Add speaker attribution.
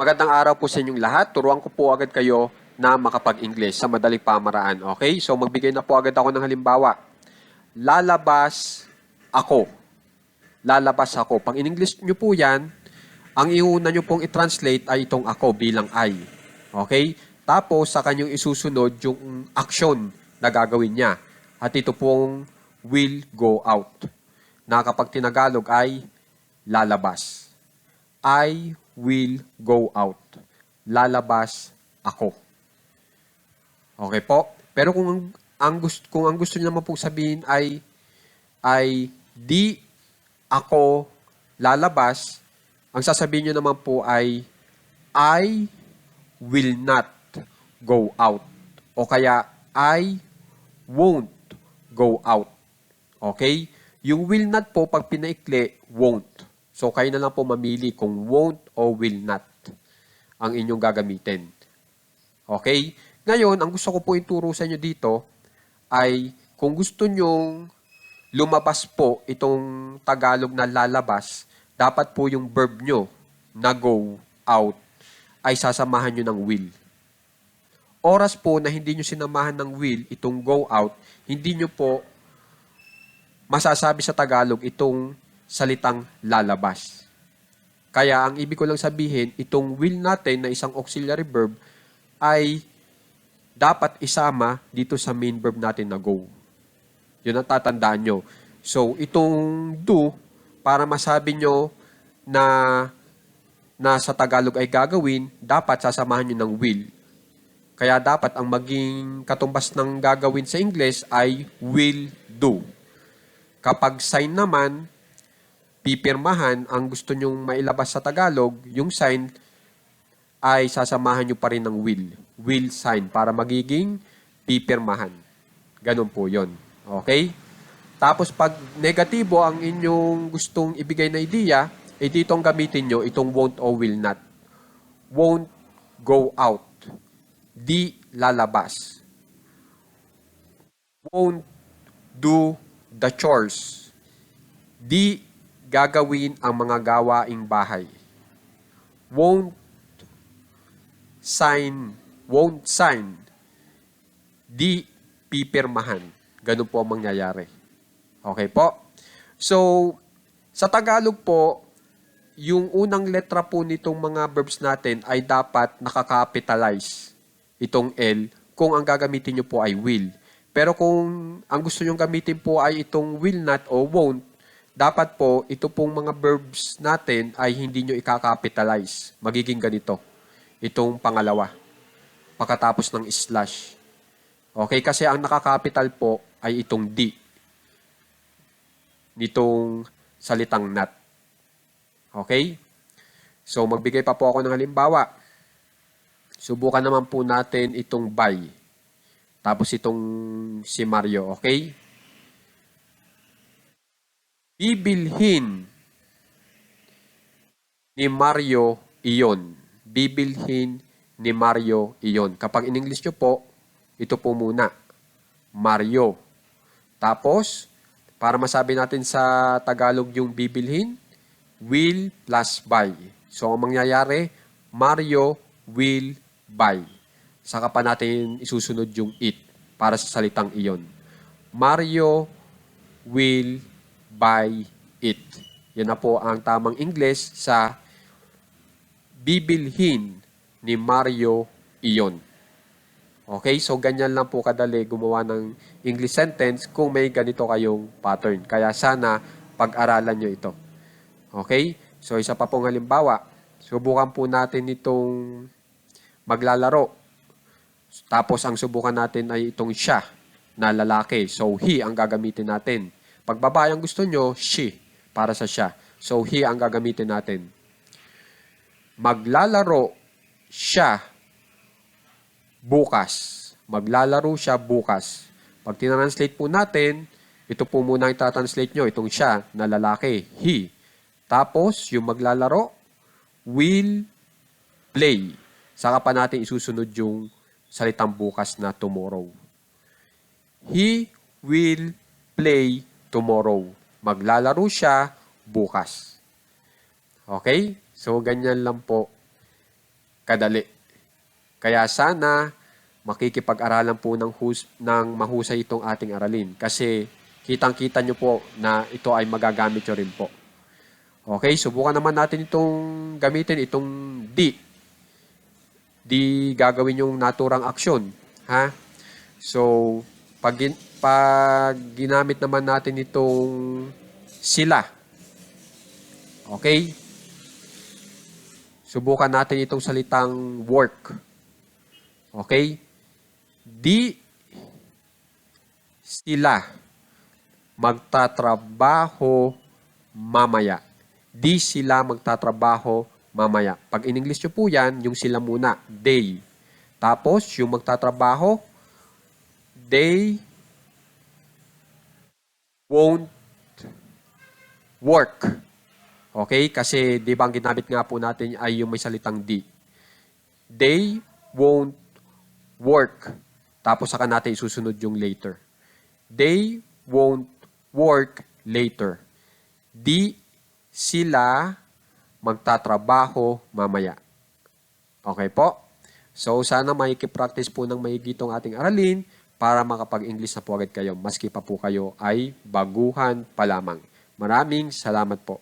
Speaker 1: Magandang araw po sa inyong lahat. Turuan ko po agad kayo na makapag-English sa madaling pamaraan. Okay? So magbigay na po agad ako ng halimbawa. Lalabas ako. Lalabas ako. Pag in-English nyo po yan, ang iuna nyo pong i-translate ay itong ako bilang I. Okay? Tapos sa kanyang isusunod yung action na gagawin niya. At ito pong will go out. Na kapag tinagalog ay lalabas. I will go out. Lalabas ako. Okay po? Pero kung ang, gusto kung ang gusto niyo naman po sabihin ay ay di ako lalabas, ang sasabihin niyo naman po ay I will not go out. O kaya I won't go out. Okay? Yung will not po, pag pinaikli, won't. So, kayo na lang po mamili kung won't o will not ang inyong gagamitin. Okay? Ngayon, ang gusto ko po ituro sa inyo dito ay kung gusto nyong lumabas po itong Tagalog na lalabas, dapat po yung verb nyo na go out ay sasamahan nyo ng will. Oras po na hindi nyo sinamahan ng will itong go out, hindi nyo po masasabi sa Tagalog itong salitang lalabas. Kaya ang ibig ko lang sabihin, itong will natin na isang auxiliary verb ay dapat isama dito sa main verb natin na go. Yun ang tatandaan nyo. So, itong do, para masabi nyo na, na sa Tagalog ay gagawin, dapat sasamahan nyo ng will. Kaya dapat ang maging katumbas ng gagawin sa English ay will do. Kapag sign naman, pipirmahan, ang gusto nyong mailabas sa Tagalog, yung sign ay sasamahan nyo pa rin ng will. Will sign para magiging pipirmahan. Ganun po yon. Okay? Tapos pag negatibo ang inyong gustong ibigay na idea, eh dito ang gamitin nyo itong won't or will not. Won't go out. Di lalabas. Won't do the chores. Di gagawin ang mga gawaing bahay. Won't sign, won't sign. Di pipirmahan. Ganun po ang mangyayari. Okay po? So, sa Tagalog po, yung unang letra po nitong mga verbs natin ay dapat nakakapitalize itong L kung ang gagamitin nyo po ay will. Pero kung ang gusto nyong gamitin po ay itong will not o won't, dapat po ito pong mga verbs natin ay hindi nyo ikakapitalize. Magiging ganito. Itong pangalawa. Pagkatapos ng slash. Okay, kasi ang nakakapital po ay itong D. Nitong salitang not. Okay? So, magbigay pa po ako ng halimbawa. Subukan naman po natin itong by. Tapos itong si Mario, okay? Bibilhin ni Mario iyon. Bibilhin ni Mario iyon. Kapag in English nyo po, ito po muna. Mario. Tapos, para masabi natin sa Tagalog yung bibilhin, will plus buy. So, ang mangyayari, Mario will buy. Saka pa natin isusunod yung it para sa salitang iyon. Mario will buy it. Yan na po ang tamang English sa bibilhin ni Mario iyon. Okay, so ganyan lang po kadali gumawa ng English sentence kung may ganito kayong pattern. Kaya sana pag-aralan nyo ito. Okay, so isa pa pong halimbawa. Subukan po natin itong maglalaro. Tapos ang subukan natin ay itong siya na lalaki. So he ang gagamitin natin. Pag babae ang gusto nyo, she para sa siya. So he ang gagamitin natin. Maglalaro siya bukas. Maglalaro siya bukas. Pag tinranslate po natin, ito po muna ang itatranslate nyo, itong siya na lalaki, he. Tapos, yung maglalaro, will play. Saka pa natin isusunod yung salitang bukas na tomorrow. He will play tomorrow. Maglalaro siya bukas. Okay? So, ganyan lang po kadali. Kaya sana makikipag-aralan po ng, hus- ng mahusay itong ating aralin. Kasi kitang-kita nyo po na ito ay magagamit nyo rin po. Okay, subukan naman natin itong gamitin, itong di. Di gagawin yung naturang aksyon. Ha? So, pag, pag ginamit naman natin itong sila. Okay? Subukan natin itong salitang work. Okay? Di sila magtatrabaho mamaya. Di sila magtatrabaho mamaya. Pag in English nyo po yan, yung sila muna, they. Tapos, yung magtatrabaho, they won't work. Okay? Kasi di ba ang ginamit nga po natin ay yung may salitang di. They won't work. Tapos saka natin isusunod yung later. They won't work later. Di sila magtatrabaho mamaya. Okay po? So, sana makikipractice po ng maigi itong ating aralin para makapag-English na po agad kayo, maski pa po kayo ay baguhan pa lamang. Maraming salamat po.